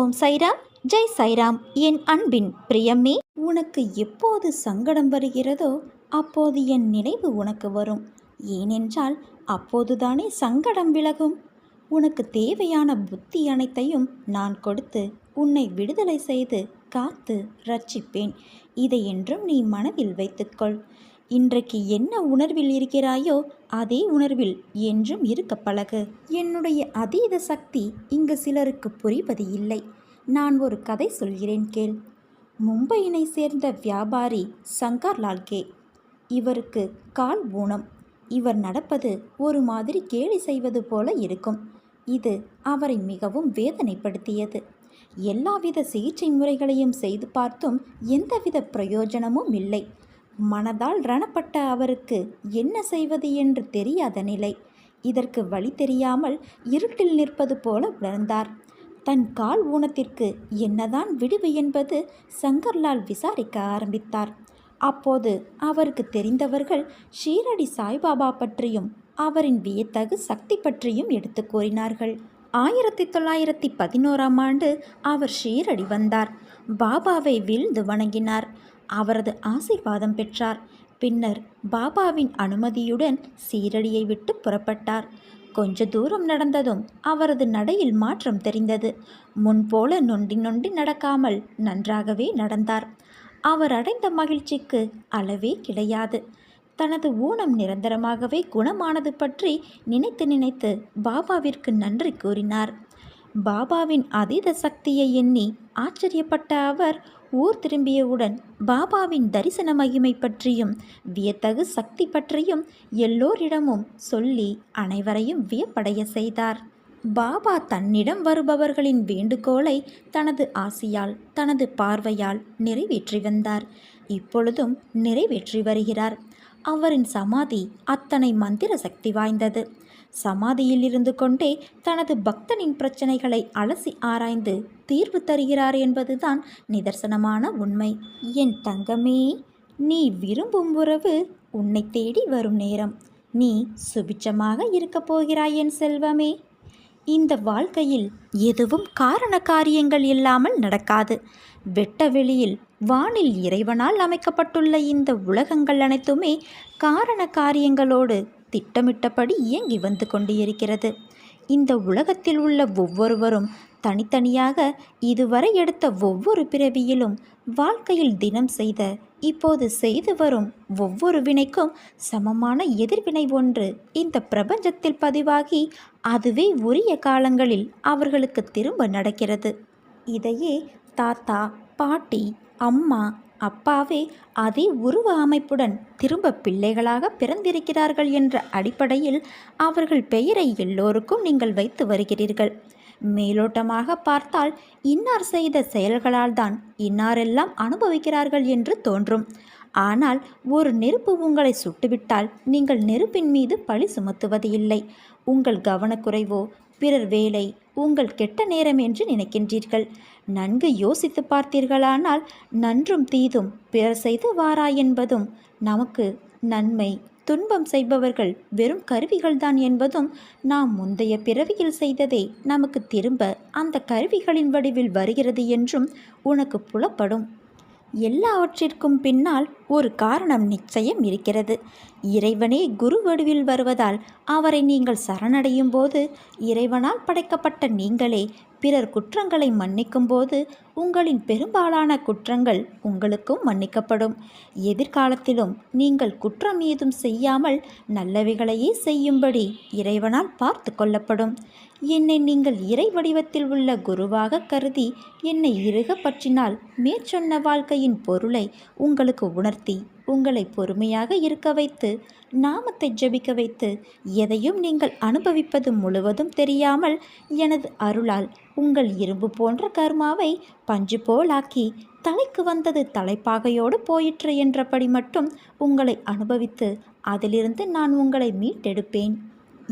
ஓம் சைராம். ஜெய் சைராம். என் அன்பின் பிரியமே உனக்கு எப்போது சங்கடம் வருகிறதோ அப்போது என் நினைவு உனக்கு வரும். ஏனென்றால் அப்போதுதானே சங்கடம் விலகும். உனக்கு தேவையான புத்தி அனைத்தையும் நான் கொடுத்து உன்னை விடுதலை செய்து காத்து ரட்சிப்பேன். இதை என்றும் நீ மனதில் வைத்துக்கொள். இன்றைக்கு என்ன உணர்வில் இருக்கிறாயோ அதே உணர்வில் என்றும் இருக்க பழகு. என்னுடைய அதீத சக்தி இங்கு சிலருக்கு புரிவது இல்லை. நான் ஒரு கதை சொல்கிறேன் கேள். மும்பையினை சேர்ந்த வியாபாரி சங்கர் லால்கே இவருக்கு கால் ஊனம். இவர் நடப்பது ஒரு மாதிரி கேலி செய்வது போல இருக்கும். இது அவரை மிகவும் வேதனைப்படுத்தியது. எல்லாவித சிகிச்சை முறைகளையும் செய்து பார்த்தும் எந்தவித பிரயோஜனமும் இல்லை. மனதால் ரணப்பட்ட அவருக்கு என்ன செய்வது என்று தெரியாத நிலை. இதற்கு வழி தெரியாமல் இருட்டில் நிற்பது போல உணர்ந்தார். தன் கால் ஊனத்திற்கு என்னதான் விடுவு என்பது சங்கர்லால் விசாரிக்க ஆரம்பித்தார். அப்போது அவருக்கு தெரிந்தவர்கள் ஷீரடி சாய்பாபா பற்றியும் அவரின் வியத்தகு சக்தி பற்றியும் எடுத்து கூறினார்கள். ஆயிரத்தி தொள்ளாயிரத்தி பதினோராம் ஆண்டு அவர் ஷீரடி வந்தார். பாபாவை வீழ்ந்து வணங்கினார். அவரது ஆசீர்வாதம் பெற்றார். பின்னர் பாபாவின் அனுமதியுடன் சீரடியை விட்டு புறப்பட்டார். கொஞ்ச தூரம் நடந்ததும் அவரது நடையில் மாற்றம் தெரிந்தது. முன்போல நொண்டி நொண்டி நடக்காமல் நன்றாகவே நடந்தார். அவர் அடைந்த மகிழ்ச்சிக்கு அளவே கிடையாது. தனது ஊனம் நிரந்தரமாகவே குணமானது பற்றி நினைத்து நினைத்து பாபாவிற்கு நன்றி கூறினார். பாபாவின் அதீத சக்தியை எண்ணி ஆச்சரியப்பட்ட அவர் ஊர் திரும்பியவுடன் பாபாவின் தரிசன மகிமை பற்றியும் வியத்தகு சக்தி பற்றியும் எல்லோரிடமும் சொல்லி அனைவரையும் வியப்படைய செய்தார். பாபா தன்னிடம் வருபவர்களின் வேண்டுகோளை தனது ஆசியால் தனது பார்வையால் நிறைவேற்றி வந்தார். இப்பொழுதும் நிறைவேற்றி வருகிறார். அவரின் சமாதி அத்தனை மந்திர சக்தி வாய்ந்தது. சமாதியில் இருந்து கொண்டே தனது பக்தனின் பிரச்சனைகளை அலசி ஆராய்ந்து தீர்வு தருகிறார் என்பதுதான் நிதர்சனமான உண்மை. என் தங்கமே நீ விரும்பும் உறவு உன்னை தேடி வரும் நேரம். நீ சுபிச்சமாக இருக்கப் போகிறாய் என் செல்வமே. இந்த வாழ்க்கையில் எதுவும் காரண காரியங்கள் இல்லாமல் நடக்காது. வெட்ட வெளியில் வானில் இறைவனால் அமைக்கப்பட்டுள்ள இந்த உலகங்கள் அனைத்துமே காரண காரியங்களோடு திட்டமிட்டபடி இயங்கி வந்து கொண்டிருக்கிறது. இந்த உலகத்தில் உள்ள ஒவ்வொருவரும் தனித்தனியாக இதுவரை எடுத்த ஒவ்வொரு பிறவியிலும் வாழ்க்கையில் தினம் செய்த இப்போது செய்து வரும் ஒவ்வொரு வினைக்கும் சமமான எதிர்வினை ஒன்று இந்த பிரபஞ்சத்தில் பதிவாகி அதுவே உரிய காலங்களில் அவர்களுக்கு திரும்ப நடக்கிறது. இதையே தாத்தா பாட்டி அம்மா அப்பாவே அதே உருவ அமைப்புடன் திரும்ப பிள்ளைகளாக பிறந்திருக்கிறார்கள் என்ற அடிப்படையில் அவர்கள் பெயரை எல்லோருக்கும் நீங்கள் வைத்து வருகிறீர்கள். மேலோட்டமாக பார்த்தால் இன்னார் செய்த செயல்களால் தான் இன்னாரெல்லாம் அனுபவிக்கிறார்கள் என்று தோன்றும். ஆனால் ஒரு நெருப்பு உங்களை சுட்டுவிட்டால் நீங்கள் நெருப்பின் மீது பழி சுமத்துவது இல்லை. உங்கள் கவனக்குறைவோ பிறர் வேலை உங்கள் கெட்ட நேரம் என்று நினைக்கின்றீர்கள். நன்கு யோசித்து பார்த்தீர்களானால் நன்றும் தீதும் பிறர் செய்து வாரா என்பதும் நமக்கு நன்மை. துன்பம் செய்பவர்கள் வெறும் கருவிகள்தான் என்பதும் நாம் முந்தைய பிறவியில் செய்ததே நமக்கு திரும்ப அந்த கருவிகளின் வடிவில் வருகிறது என்றும் உனக்கு புலப்படும். எல்லாவற்றிற்கும் பின்னால் ஒரு காரணம் நிச்சயம் இருக்கிறது. இறைவனே குரு வடிவில் வருவதால் அவரை நீங்கள் சரணடையும் போது இறைவனால் படைக்கப்பட்ட நீங்களே பிறர் குற்றங்களை மன்னிக்கும்போது உங்களின் பெரும்பாலான குற்றங்கள் உங்களுக்கும் மன்னிக்கப்படும். எதிர்காலத்திலும் நீங்கள் குற்றம் ஏதும் செய்யாமல் நல்லவைகளையே செய்யும்படி இறைவனால் பார்த்து கொள்ளப்படும். என்னை நீங்கள் இறை வடிவத்தில் உள்ள குருவாக கருதி என்னை இறுக பற்றினால் மேற்சொன்ன வாழ்க்கையின் பொருளை உங்களுக்கு உணர்த்தி உங்களை பொறுமையாக இருக்க வைத்து நாமத்தை ஜபிக்க வைத்து எதையும் நீங்கள் அனுபவிப்பது முழுவதும் தெரியாமல் எனது அருளால் உங்கள் இரும்பு போன்ற கர்மாவை பஞ்சு போலாக்கி தலைக்கு வந்தது தலைப்பாகையோடு போயிற்று என்றபடி மட்டும் உங்களை அனுபவித்து அதிலிருந்து நான் உங்களை மீட்டெடுப்பேன்.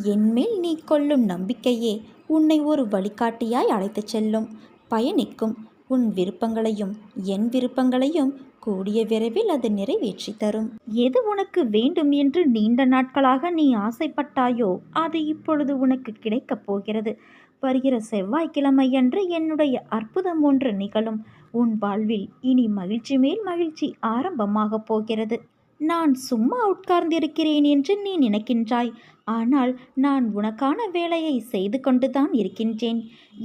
என்மேல் நீ கொள்ளும் நம்பிக்கையே உன்னை ஒரு வழிகாட்டியாய் அழைத்துச் செல்லும். பயணிக்கும் உன் விருப்பங்களையும் என் விருப்பங்களையும் கூடிய விரைவில் அது நிறைவேற்றி தரும். எது உனக்கு வேண்டும் என்று நீண்ட நாட்களாக நீ ஆசைப்பட்டாயோ அது இப்பொழுது உனக்கு கிடைக்கப் போகிறது. வருகிற செவ்வாய்க்கிழமையன்று என்னுடைய அற்புதம் ஒன்று நிகழும். உன் வாழ்வில் இனி மகிழ்ச்சி மேல் மகிழ்ச்சி ஆரம்பமாகப் போகிறது. நான் சும்மா உட்கார்ந்திருக்கிறேன் என்று நீ நினைக்கின்றாய். ஆனால் நான் உனக்கான வேலையை செய்து கொண்டுதான் இருக்கின்றேன்.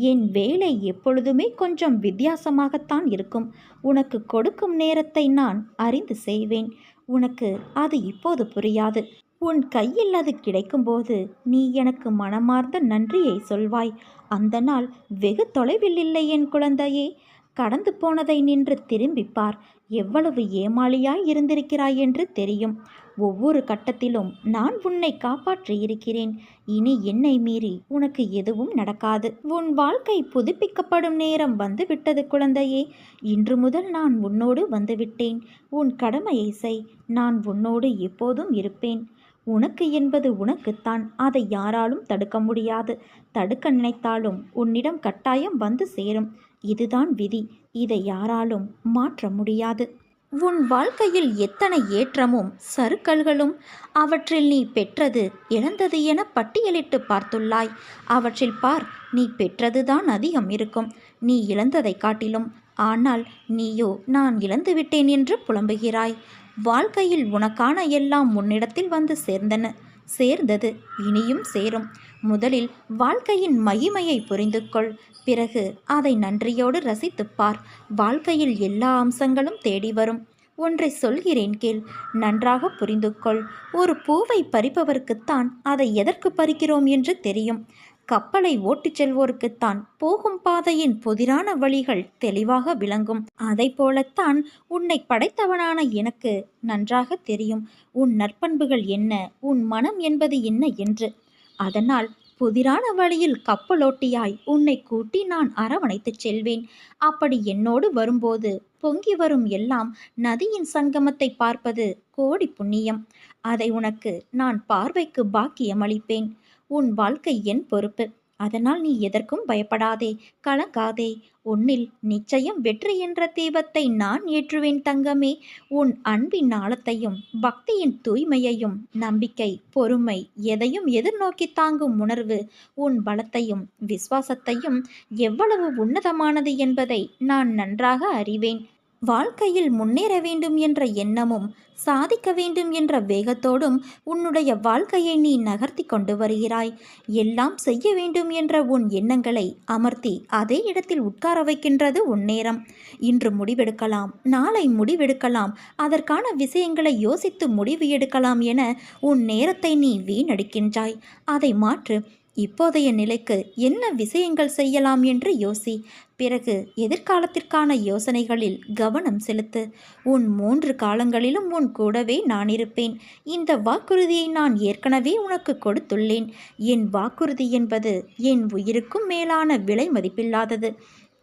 என் வேலை எப்பொழுதுமே கொஞ்சம் வித்தியாசமாகத்தான் இருக்கும். உனக்கு கொடுக்கும் நேரத்தை நான் அறிந்து செய்வேன். உனக்கு அது இப்போது புரியாது. உன் கையில் அது கிடைக்கும்போது நீ எனக்கு மனமார்ந்த நன்றியை சொல்வாய். அந்த நாள் வெகு தொலைவில் இல்லை என் குழந்தையே. கடந்து போனதை நின்று திரும்பிப்பார். எவ்வளவு ஏமாளியாய் இருந்திருக்கிறாய் என்று தெரியும். ஒவ்வொரு கட்டத்திலும் நான் உன்னை காப்பாற்றியிருக்கிறேன் இனி என்னை மீறி உனக்கு எதுவும் நடக்காது. உன் வாழ்க்கை புதுப்பிக்கப்படும் நேரம் வந்துவிட்டது குழந்தையே. இன்று முதல் நான் உன்னோடு வந்துவிட்டேன். உன் கடமையை செய். நான் உன்னோடு எப்போதும் இருப்பேன். உனக்கு என்பது உனக்குத்தான். அதை யாராலும் தடுக்க முடியாது. தடுக்க நினைத்தாலும் உன்னிடம் கட்டாயம் வந்து சேரும். இதுதான் விதி. இதை யாராலும் மாற்ற முடியாது. உன் வாழ்க்கையில் எத்தனை ஏற்றமும் சறுக்கல்களும் அவற்றில் நீ பெற்றது இழந்தது என பட்டியலிட்டு பார்த்துள்ளாய். அவற்றில் பார் நீ பெற்றதுதான் அதிகம் இருக்கும். நீ இழந்ததை காட்டிலும் ஆனால் நீயோ நான் இழந்துவிட்டேன் என்று புலம்புகிறாய். வாழ்க்கையில் உனக்கான எல்லாம் உன்னிடத்தில் வந்து சேர்ந்தன. சேர்ந்தது இனியும் சேரும். முதலில் வாழ்க்கையின் மகிமையை புரிந்து கொள் பிறகு அதை நன்றியோடு ரசித்துப் பார் வாழ்க்கையில் எல்லா அம்சங்களும் தேடி வரும். ஒன்றை சொல்கிறேன் கேள். நன்றாக புரிந்து கொள் ஒரு பூவை பறிப்பவருக்குத்தான் அதை எதற்கு பறிக்கிறோம் என்று தெரியும். கப்பலை ஓட்டிச் செல்வோருக்குத்தான் போகும் பாதையின் புதிரான வழிகள் தெளிவாக விளங்கும். அதை போலத்தான் உன்னை படைத்தவனான எனக்கு நன்றாக தெரியும். உன் நற்பண்புகள் என்ன? உன் மனம் என்பது என்ன என்று. அதனால் புதிரான வழியில் கப்பலோட்டியாய் உன்னை கூட்டி நான் அரவணைத்துச் செல்வேன். அப்படி என்னோடு வரும்போது பொங்கி வரும் எல்லாம் நதியின் சங்கமத்தை பார்ப்பது கோடி புண்ணியம். அதை உனக்கு நான் பார்வைக்கு பாக்கியம் அளிப்பேன் உன் வாழ்க்கை என் பொறுப்பு. அதனால் நீ எதற்கும் பயப்படாதே கலங்காதே. உன்னில் நிச்சயம் வெற்றி என்ற தீபத்தை நான் ஏற்றுவேன் தங்கமே. உன் அன்பின் ஆழத்தையும் பக்தியின் தூய்மையையும் நம்பிக்கை பொறுமை எதையும் எதிர்நோக்கி தாங்கும் உணர்வு உன் பலத்தையும் விசுவாசத்தையும் எவ்வளவு உன்னதமானது என்பதை நான் நன்றாக அறிவேன். வாழ்க்கையில் முன்னேற வேண்டும் என்ற எண்ணமும் சாதிக்க வேண்டும் என்ற வேகத்தோடும் உன்னுடைய வாழ்க்கையை நீ நகர்த்தி கொண்டு வருகிறாய். எல்லாம் செய்ய வேண்டும் என்ற உன் எண்ணங்களை அமர்த்தி அதே இடத்தில் உட்கார வைக்கின்றது உன் நேரம். இன்று முடிவெடுக்கலாம் நாளை முடிவெடுக்கலாம் அதற்கான விஷயங்களை யோசித்து முடிவு எடுக்கலாம் என உன் நேரத்தை நீ வீணடிக்கின்றாய். அதை மாற்று இப்போதைய நிலைக்கு என்ன விஷயங்கள் செய்யலாம் என்று யோசி. பிறகு எதிர்காலத்திற்கான யோசனைகளில் கவனம் செலுத்து. உன் மூன்று காலங்களிலும் உன் கூடவே நான் இருப்பேன். இந்த வாக்குறுதியை நான் ஏற்கனவே உனக்கு கொடுத்துள்ளேன். என் வாக்குறுதி என்பது என் உயிருக்கும் மேலான விலை மதிப்பில்லாதது.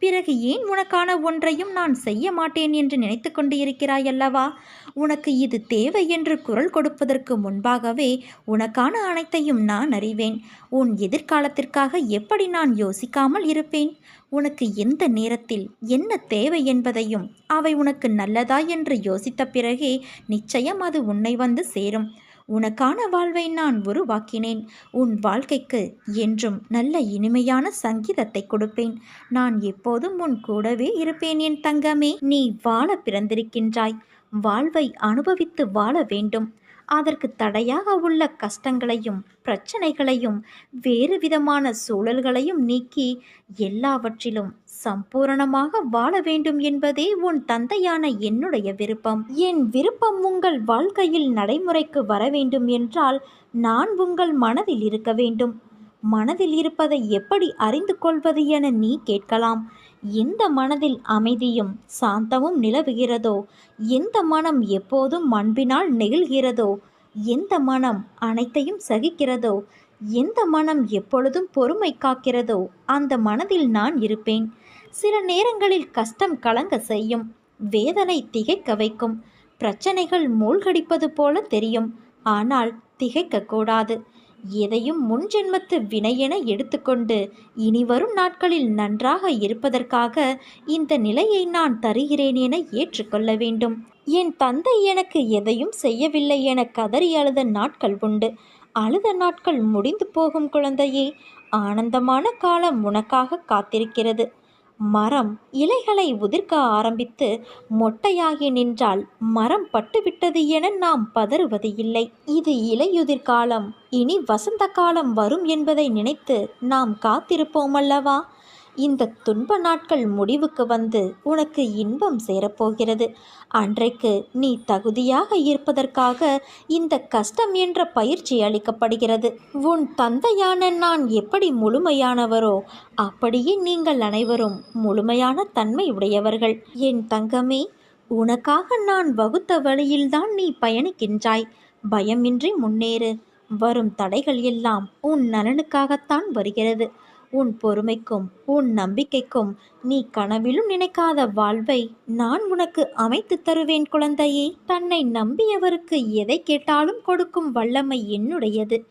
பிறகு ஏன் உனக்கான ஒன்றையும் நான் செய்ய மாட்டேன் என்று நினைத்து கொண்டு இருக்கிறாய் அல்லவா? உனக்கு இது தேவை என்று குரல் கொடுப்பதற்கு முன்பாகவே உனக்கான அனைத்தையும் நான் அறிவேன். உன் எதிர்காலத்திற்காக எப்படி நான் யோசிக்காமல் இருப்பேன்? உனக்கு எந்த நேரத்தில் என்ன தேவை என்பதையும் அவை உனக்கு நல்லதா என்று யோசித்த பிறகே நிச்சயம் அது உன்னை வந்து சேரும். உனக்கான வாழ்வை நான் உருவாக்கினேன். உன் வாழ்க்கைக்கு என்றும் நல்ல இனிமையான சங்கீதத்தை கொடுப்பேன். நான் எப்போதும் உன் கூடவே இருப்பேன் என் தங்கமே. நீ வாழ பிறந்திருக்கின்றாய். வாழ்வை அனுபவித்து வாழ வேண்டும். அதற்கு தடையாக உள்ள கஷ்டங்களையும் பிரச்சனைகளையும் வேறு விதமான சூழல்களையும் நீக்கி எல்லாவற்றிலும் சம்பூரணமாக வாழ வேண்டும் என்பதே உன் தந்தையான என்னுடைய விருப்பம். என் விருப்பம் உங்கள் வாழ்க்கையில் நடைமுறைக்கு வர வேண்டும் என்றால் நான் உங்கள் மனதில் இருக்க வேண்டும். மனதில் இருப்பதை எப்படி அறிந்து கொள்வது என நீ கேட்கலாம். எந்த மனதில் அமைதியும் சாந்தமும் நிலவுகிறதோ? எந்த மனம் எப்போதும் அன்பினால் நெகிழ்கிறதோ? எந்த மனம் அனைத்தையும் சகிக்கிறதோ? எந்த மனம் எப்பொழுதும் பொறுமை காக்கிறதோ? அந்த மனதில் நான் இருப்பேன். சில நேரங்களில் கஷ்டம் கலங்க செய்யும். வேதனை திகைக்க வைக்கும். பிரச்சனைகள் மூழ்கடிப்பது போல தெரியும். ஆனால் திகைக்கக்கூடாது. எதையும் முன்ஜென்மத்து வினையென எடுத்துக்கொண்டு இனி வரும் நாட்களில் நன்றாக இருப்பதற்காக இந்த நிலையை நான் தருகிறேன் என ஏற்றுக்கொள்ள வேண்டும். என் தந்தை எனக்கு எதையும் செய்யவில்லை என கதறி அழுத நாட்கள் உண்டு. அழுத நாட்கள் முடிந்து போகும் குழந்தையே ஆனந்தமான காலம் உனக்காக காத்திருக்கிறது. மரம் இலைகளை உதிர்க்க ஆரம்பித்து மொட்டையாகி நின்றால் மரம் பட்டுவிட்டது என நாம் பதறுவது இல்லை. இது இலையுதிர்காலம் இனி வசந்த காலம் வரும் என்பதை நினைத்து நாம் காத்திருப்போம் அல்லவா? இந்த துன்ப நாட்கள் முடிவுக்கு வந்து உனக்கு இன்பம் சேரப்போகிறது. அன்றைக்கு நீ தகுதியாக இருப்பதற்காக இந்த கஷ்டம் என்ற பயிற்சி அளிக்கப்படுகிறது. உன் தந்தையான நான் எப்படி முழுமையானவரோ அப்படியே நீங்கள் அனைவரும் முழுமையான தன்மை உடையவர்கள். என் தங்கமே உனக்காக நான் வகுத்த வழியில்தான் நீ பயணிக்கின்றாய். பயமின்றி முன்னேறு. வரும் தடைகள் எல்லாம் உன் நலனுக்காகத்தான் வருகிறது. உன் பொறுமைக்கும் உன் நம்பிக்கைக்கும் நீ கனவிலும் நினைக்காத வாழ்வை நான் உனக்கு அமைத்து தருவேன் குழந்தையே. தன்னை நம்பியவருக்கு எதை கேட்டாலும் கொடுக்கும் வல்லமை என்னுடையது.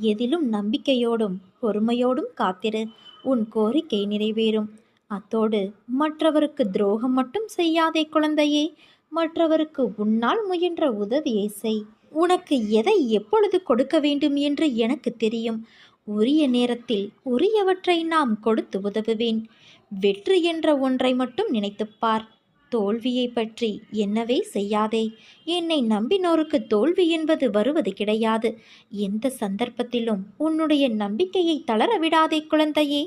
எதிலும் நம்பிக்கையோடும் பொறுமையோடும் காத்திரு. உன் கோரிக்கை நிறைவேறும். அத்தோடு மற்றவருக்கு துரோகம் மட்டும் செய்யாதே குழந்தையே. மற்றவருக்கு உன்னால் முயன்ற உதவியை செய். உனக்கு எதை எப்பொழுது கொடுக்க வேண்டும் என்று எனக்கு தெரியும். உரிய நேரத்தில் உரியவற்றை நாம் கொடுத்து உதவுவேன். வெற்றி என்ற ஒன்றை மட்டும் நினைத்துப்பார் தோல்வியை பற்றி என்னவே செய்யாதே. என்னை நம்பினோருக்கு தோல்வி என்பது வருவது கிடையாது. எந்த சந்தர்ப்பத்திலும் உன்னுடைய நம்பிக்கையை தளர விடாதே குழந்தையே.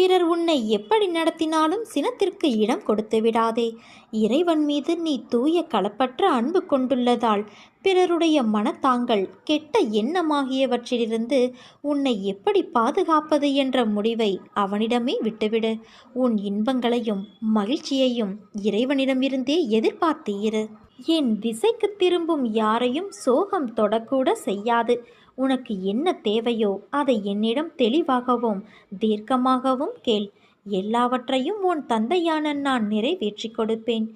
பிறர் உன்னை எப்படி நடத்தினாலும் சினத்திற்கு இடம் கொடுத்து விடாதே. இறைவன் மீது நீ தூய களப்பற்ற அன்பு கொண்டுள்ளதால் பிறருடைய மனத்தாங்கள் கெட்ட எண்ணமாகியவற்றிலிருந்து உன்னை எப்படி பாதுகாப்பது என்ற முடிவை அவனிடமே விட்டுவிடு. உன் இன்பங்களையும் மகிழ்ச்சியையும் இறைவனிடமிருந்தே எதிர்பார்த்து இரு. என் திசைக்கு திரும்பும் யாரையும் சோகம் தொடக்கூட செய்யாது. உனக்கு என்ன தேவையோ அதை என்னிடம் தெளிவாகவும் தீர்க்கமாகவும் கேள். எல்லாவற்றையும் உன் தந்தையான நான் நிறைவேற்றி கொடுப்பேன்.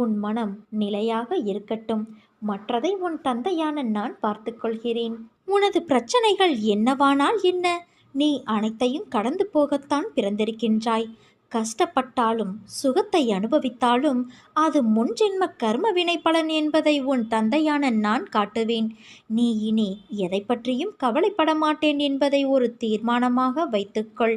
உன் மனம் நிலையாக இருக்கட்டும். மற்றதை உன் தந்தையான நான் பார்த்துக்கொள்கிறேன் உனது பிரச்சனைகள் என்னவானால் என்ன? நீ அனைத்தையும் கடந்து போகத்தான் பிறந்திருக்கின்றாய். கஷ்டப்பட்டாலும் சுகத்தை அனுபவித்தாலும் அது முன்ஜென்ம கர்ம வினை பலன் என்பதை உன் தந்தையான நான் காட்டுவேன். நீ இனி எதை பற்றியும் கவலைப்பட மாட்டேன் என்பதை ஒரு தீர்மானமாக வைத்துக்கொள்.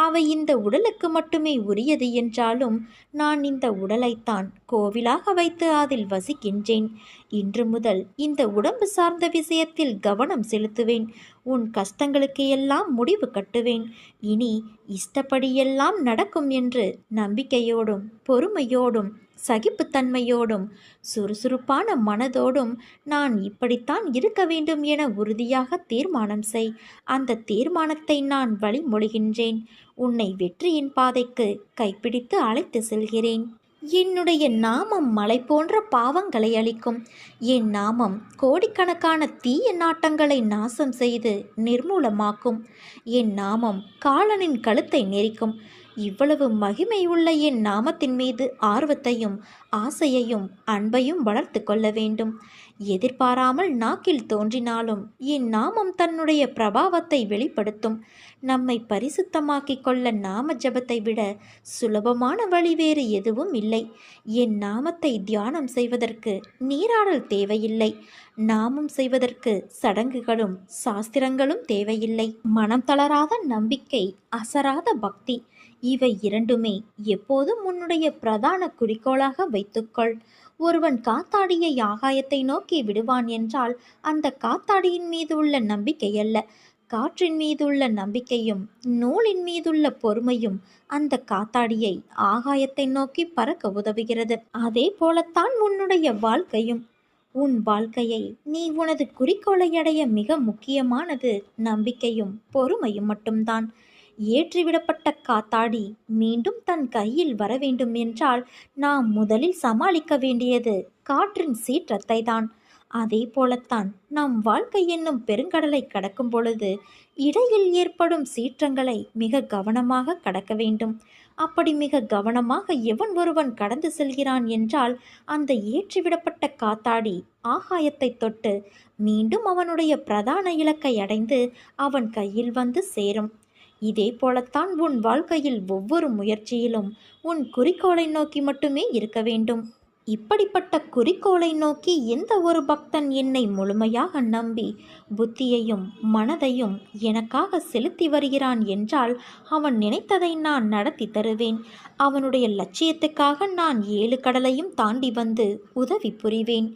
அவை இந்த உடலுக்கு மட்டுமே உரியது என்றாலும் நான் இந்த உடலைத்தான் கோவிலாக வைத்து அதில் வசிக்கின்றேன். இன்று முதல் இந்த உடம்பு சார்ந்த விஷயத்தில் கவனம் செலுத்துவேன். உன் கஷ்டங்களுக்கு எல்லாம் முடிவு கட்டுவேன். இனி இஷ்டப்படியெல்லாம் நடக்கும் என்று நம்பிக்கையோடும் பொறுமையோடும் சகிப்புத்தன்மையோடும் சுறுசுறுப்பான மனதோடும் நான் இப்படித்தான் இருக்க வேண்டும் என உறுதியாக தீர்மானம் செய். அந்த தீர்மானத்தை நான் வழிமொழிகின்றேன் உன்னை வெற்றியின் பாதைக்கு கைப்பிடித்து அழைத்து செல்கிறேன். என்னுடைய நாமம் மலை போன்ற பாவங்களை அளிக்கும் என் நாமம் கோடிக்கணக்கான தீய நாட்டங்களை நாசம் செய்து நிர்மூலமாக்கும். என் நாமம் காலனின் கழுத்தை நெரிக்கும். இவ்வளவு மகிமை உள்ள என் நாமத்தின் மீது ஆர்வத்தையும் ஆசையையும் அன்பையும் வளர்த்து கொள்ள வேண்டும். எதிர்பாராமல் நாக்கில் தோன்றினாலும் என் நாமம் தன்னுடைய பிரபாவத்தை வெளிப்படுத்தும். நம்மை பரிசுத்தமாக்கிக் கொள்ள நாம ஜபத்தை விட சுலபமான வழி வேறு எதுவும் இல்லை. என் நாமத்தை தியானம் செய்வதற்கு நீராடல் தேவையில்லை. நாமம் செய்வதற்கு சடங்குகளும் சாஸ்திரங்களும் தேவையில்லை. மனம் தளராத நம்பிக்கை அசராத பக்தி இவை இரண்டுமே எப்போதும் உன்னுடைய பிரதான குறிக்கோளாக வைத்துக்கொள். ஒருவன் காத்தாடியை ஆகாயத்தை நோக்கி விடுவான் என்றால் அந்த காத்தாடியின் மீது உள்ள நம்பிக்கை அல்ல காற்றின் மீதுள்ள நம்பிக்கையும் நூலின் மீதுள்ள பொறுமையும் அந்த காத்தாடியை ஆகாயத்தை நோக்கி பறக்க உதவுகிறது. அதே போலத்தான் உன்னுடைய வாழ்க்கையும். உன் வாழ்க்கையை நீ உனது குறிக்கோளை அடைய மிக முக்கியமானது நம்பிக்கையும் பொறுமையும் மட்டும்தான். ஏற்றிவிடப்பட்ட காத்தாடி மீண்டும் தன் கையில் வர வேண்டும் என்றால் நாம் முதலில் சமாளிக்க வேண்டியது காற்றின் சீற்றத்தை தான் அதே போலத்தான் நம் வாழ்க்கை என்னும் பெருங்கடலை கடக்கும் பொழுது இடையில் ஏற்படும் சீற்றங்களை மிக கவனமாக கடக்க வேண்டும். அப்படி மிக கவனமாக எவன் ஒருவன் கடந்து செல்கிறான் என்றால் அந்த ஏற்றிவிடப்பட்ட காத்தாடி ஆகாயத்தை தொட்டு மீண்டும் அவனுடைய பிரதான இலக்கை அடைந்து அவன் கையில் வந்து சேரும். இதே போலத்தான் உன் வாழ்க்கையில் ஒவ்வொரு முயற்சியிலும் உன் குறிக்கோளை நோக்கி மட்டுமே இருக்க வேண்டும். இப்படிப்பட்ட குறிக்கோளை நோக்கி எந்த ஒரு பக்தன் என்னை முழுமையாக நம்பி புத்தியையும் மனதையும் எனக்காக செலுத்தி வருகிறான் என்றால் அவன் நினைத்ததை நான் நடத்தி தருவேன். அவனுடைய லட்சியத்துக்காக நான் ஏழு கடலையும் தாண்டி வந்து உதவி புரிவேன்.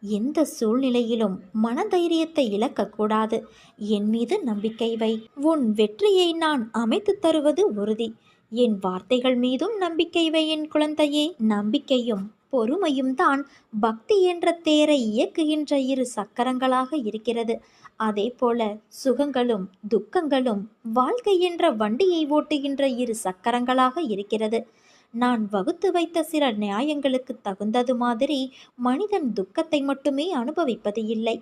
எந்த சூழ்நிலையிலும் மனதைரியத்தை இழக்கக்கூடாது. என் மீது நம்பிக்கை வை. உன் வெற்றியை நான் அமைத்து தருவது உறுதி. என் வார்த்தைகள் மீதும் நம்பிக்கை வை என் குழந்தையே. நம்பிக்கையும் பொறுமையும் தான் பக்தி என்ற தேரை இயக்குகின்ற இரு சக்கரங்களாக இருக்கிறது. அதே போல சுகங்களும் துக்கங்களும் வாழ்க்கை என்ற வண்டியை ஓட்டுகின்ற இரு சக்கரங்களாக இருக்கிறது. நான் வகுத்து வைத்த சில நியாயங்களுக்கு தகுந்தது மாதிரி மனிதன் துக்கத்தை மட்டுமே அனுபவிப்பது இல்லை.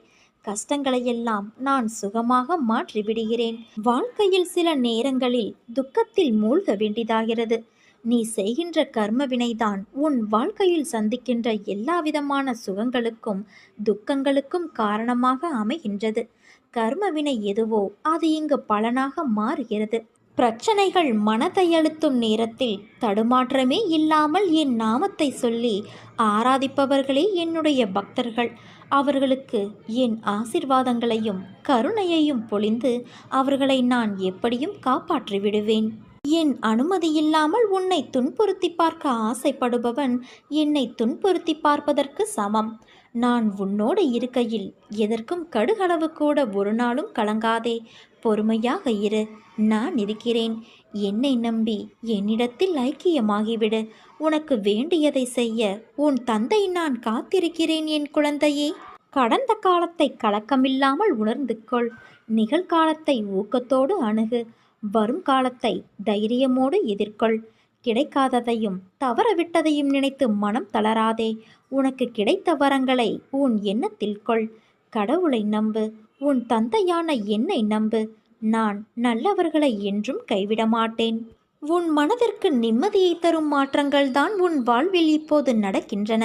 கஷ்டங்களையெல்லாம் நான் சுகமாக மாற்றி விடுகிறேன் வாழ்க்கையில் சில நேரங்களில் துக்கத்தில் மூழ்க வேண்டியதாகிறது. நீ செய்கின்ற கர்ம வினைதான் உன் வாழ்க்கையில் சந்திக்கின்ற எல்லா விதமான சுகங்களுக்கும் துக்கங்களுக்கும் காரணமாக அமைகின்றது. கர்ம வினை எதுவோ அது இங்கு பலனாக மாறுகிறது. பிரச்சனைகள் மனதை அழுத்தும் நேரத்தில் தடுமாற்றமே இல்லாமல் என் நாமத்தை சொல்லி ஆராதிப்பவர்களே என்னுடைய பக்தர்கள். அவர்களுக்கு என் ஆசிர்வாதங்களையும் கருணையையும் பொழிந்து அவர்களை நான் எப்படியும் காப்பாற்றி விடுவேன். என் அனுமதி இல்லாமல் உன்னை துன்புறுத்தி பார்க்க ஆசைப்படுபவன் என்னை துன்புறுத்தி பார்ப்பதற்கு சமம். நான் உன்னோடு இருக்கையில் எதற்கும் கடுகளவு கூட ஒரு நாளும் கலங்காதே. பொறுமையாக இரு நான் இருக்கிறேன். என்னை நம்பி என்னிடத்தில் ஐக்கியமாகிவிடு. உனக்கு வேண்டியதை செய்ய உன் தந்தை நான் காத்திருக்கிறேன் என் குழந்தையே. கடந்த காலத்தை கலக்கமில்லாமல் உணர்ந்து கொள். நிகழ்காலத்தை ஊக்கத்தோடு அணுகு. வரும் காலத்தை தைரியமோடு எதிர்கொள். கிடைக்காததையும் தவறவிட்டதையும் நினைத்து மனம் தளராதே. உனக்கு கிடைத்த வரங்களை உன் எண்ணத்தில் கொள். கடவுளை நம்பு. உன் தந்தையான என்னை நம்பு. நான் நல்லவர்களை என்றும் கைவிட மாட்டேன் உன் மனதிற்கு நிம்மதியை தரும் மாற்றங்கள் தான் உன் வாழ்வில் இப்போது நடக்கின்றன.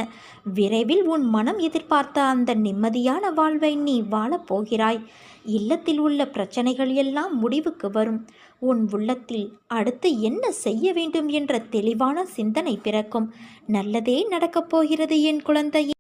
விரைவில் உன் மனம் எதிர்பார்த்த அந்த நிம்மதியான வாழ்வை நீ வாழப் போகிறாய். இல்லத்தில் உள்ள பிரச்சனைகள் எல்லாம் முடிவுக்கு வரும். உன் உள்ளத்தில் அடுத்து என்ன செய்ய வேண்டும் என்ற தெளிவான சிந்தனை பிறக்கும். நல்லதே நடக்கப் போகிறது என் குழந்தையே.